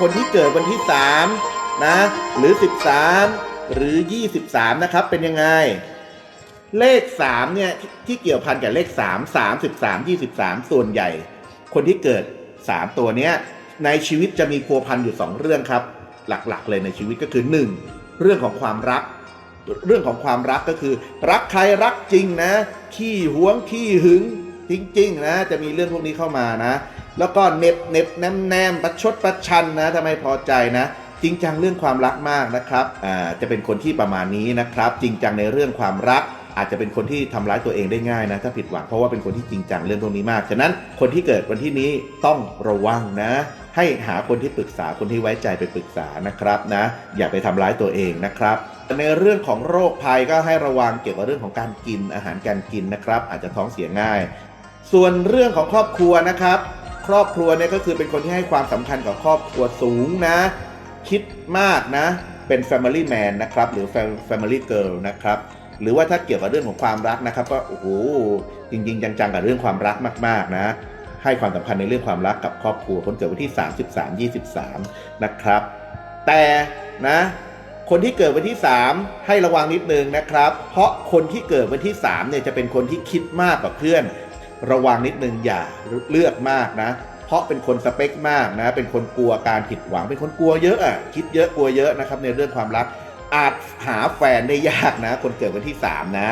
คนที่เกิดวันที่3นะหรือ 13 หรือ 23 นะครับ เป็นยังไง เลข 3 เนี่ย ที่เกี่ยวพันกับเลข 3 33 23 ส่วนใหญ่ คนที่เกิด 3 ตัวเนี้ยในชีวิตจะมีพัวพันอยู่ 2 เรื่องครับ หลักๆ เลยในชีวิตก็คือ 1. เรื่องของความรัก เรื่องของความรักก็คือ รักใครรักจริงนะ ขี้หวงขี้หึงจริงๆนะ จะมีเรื่องพวกนี้เข้ามานะ แล้วก็เน็บเน็บแนมแนมประชดประชันนะถ้าไมพอใจนะ จริงจังเรื่องความรักมากนะครับอ่าจะเป็นคนที่ประมาณนี้นะครับ จริงจังในเรื่องความรักอาจจะเป็นคนที่ทำร้ายตัวเองได้ง่ายนะ ถ้าผิดหวังเพราะว่าเป็นคนที่จริงจังเรื่องพวกนี้มาก ฉะนั้นคนที่เกิดวันที่นี้ต้องระวังนะ ให้หาคนที่ปรึกษาคนที่ไว้ใจไปปรึกษานะครับนะ อย่าไปทำร้ายตัวเองนะครับในเรื่องของโรคภัยก็ให้ระวังเกี่ยวกับเรื่องของการกินอาหารการกินนะครับ อาจจะท้องเสียง่าย ส่วนเรื่องของครอบครัวนะครับ ครอบครัวเนี่ยก็คือเป็นคนที่ให้ความสำคัญกับครอบครัวสูงนะ คิดมากนะ เป็น Family Man นะครับ หรือ Fam- Family Girl นะครับ หรือว่าถ้าเกี่ยวกับเรื่องของความรักนะครับ ก็โอ้โหจริง ๆ จังๆ กับเรื่องความรักมาก ๆ นะ ให้ความสำคัญในเรื่องความรักกับครอบครัวคนเกิดวันที่ 33 23 นะครับ แต่นะคนที่เกิดวันที่ 3 ให้ระวังนิดนึงนะครับ เพราะคนที่เกิดวันที่3เนี่ยจะเป็นคนที่คิดมากกว่าเพื่อน ระวังนิดนึงอย่าเลือกมากนะ เพราะเป็นคนสเปคมากนะ เป็นคนกลัวการผิดหวัง เป็นคนกลัวเยอะอะคิดเยอะกลัวเยอะนะครับในเรื่องความรัก อาจหาแฟนได้ยากนะ คนเกิดวันที่ 3 นะ